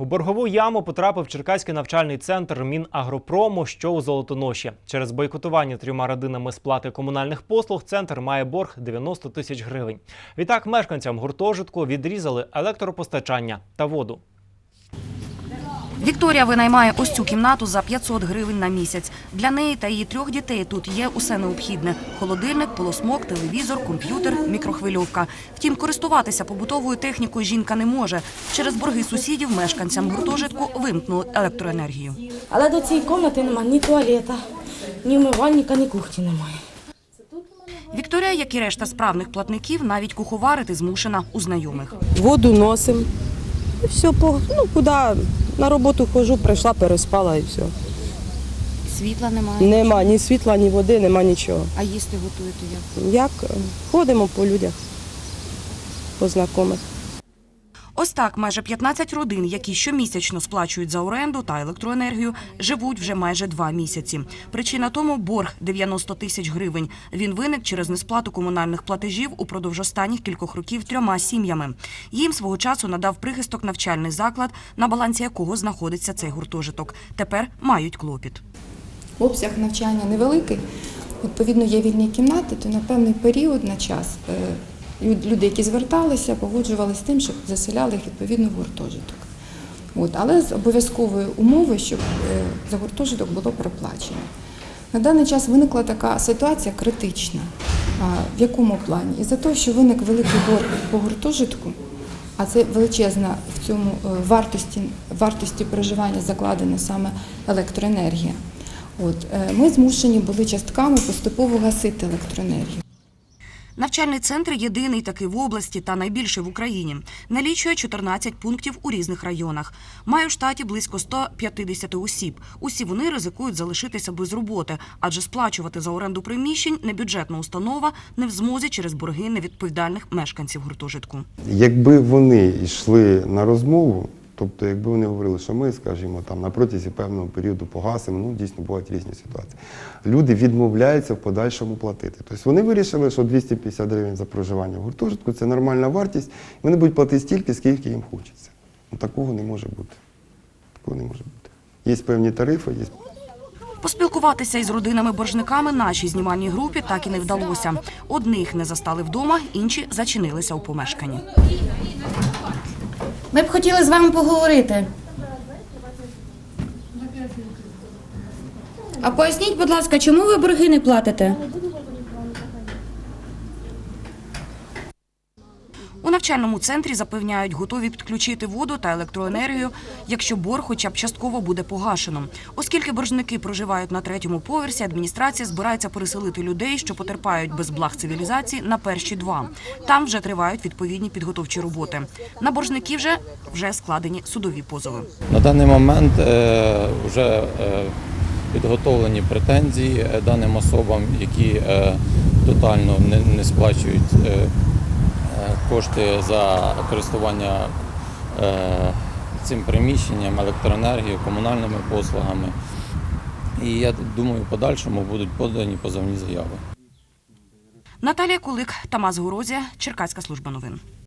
У боргову яму потрапив Черкаський навчальний центр Мінагропрому, що у Золотоноші. Через бойкотування трьома родинами сплати комунальних послуг центр має борг 90 тисяч гривень. Відтак мешканцям гуртожитку відрізали електропостачання та воду. Вікторія винаймає ось цю кімнату за 500 гривень на місяць. Для неї та її трьох дітей тут є усе необхідне: холодильник, полосмок, телевізор, комп'ютер, мікрохвильовка. Втім, користуватися побутовою технікою жінка не може. Через борги сусідів мешканцям гуртожитку вимкнули електроенергію. Але до цієї кімнати немає ні туалета, ні вмивальника, ні кухні немає. Вікторія, як і решта справних платників, навіть куховарити змушена у знайомих. воду носимо. І все, по, ну, куди на роботу ходжу, прийшла, переспала і все. Світла немає, Нема ні світла, ні води, нема нічого. а їсти готуєте як? Як ходимо по людях, по знайомих. Ось так майже 15 родин, які щомісячно сплачують за оренду та електроенергію, живуть вже майже два місяці. Причина тому борг 90 тисяч гривень. Він виник через несплату комунальних платежів упродовж останніх кількох років трьома сім'ями. Їм свого часу надав прихисток навчальний заклад, на балансі якого знаходиться цей гуртожиток. Тепер мають клопіт. обсяг навчання невеликий, відповідно, є вільні кімнати, то на певний період на час е, люди, які зверталися, погоджувалися з тим, щоб заселяли їх відповідно в гуртожиток. От, але з обов'язковою умовою, щоб е, за гуртожиток було проплачено. На даний час виникла така ситуація критична. В якому плані? Із-за того, що виник великий борг по гуртожитку, а це величезна в цьому е, вартості, вартості проживання закладена саме електроенергія. От, е, ми змушені були частками поступово гасити електроенергію. Навчальний центр єдиний такий в області та найбільший в Україні. Налічує 14 пунктів у різних районах. Має в штаті близько 150 осіб. Усі вони ризикують залишитися без роботи, адже сплачувати за оренду приміщень небюджетна установа не в змозі через борги невідповідальних мешканців гуртожитку. Якби вони йшли на розмову, тобто якби вони говорили, що ми, скажімо, там на протязі певного періоду погасимо, ну дійсно бувають різні ситуації. Люди відмовляються в подальшому платити. Тобто вони вирішили, що 250 гривень за проживання в гуртожитку це нормальна вартість, і вони будуть платити стільки, скільки їм хочеться. Ну такого не може бути. Такого не може бути. Є певні тарифи, є Поспілкуватися із родинами-боржниками нашій знімальній групі так і не вдалося. Одних не застали вдома, інші зачинилися у помешканні. Ми б хотіли з вами поговорити. А поясніть, будь ласка, чому ви борги не платите? У навчальному центрі запевняють, готові підключити воду та електроенергію, якщо борг хоча б частково буде погашено. Оскільки боржники проживають на третьому поверсі, адміністрація збирається переселити людей, що потерпають без благ цивілізації, на перші два. Там вже тривають відповідні підготовчі роботи. На боржників вже вже складені судові позови. На даний момент е, вже е, підготовлені претензії е, даним особам, які тотально не, сплачують кошти за користування е, цим приміщенням, електроенергією, комунальними послугами. І я думаю, в подальшому будуть подані позовні заяви. Наталія Кулик, Тамас Горозія, Черкаська служба новин.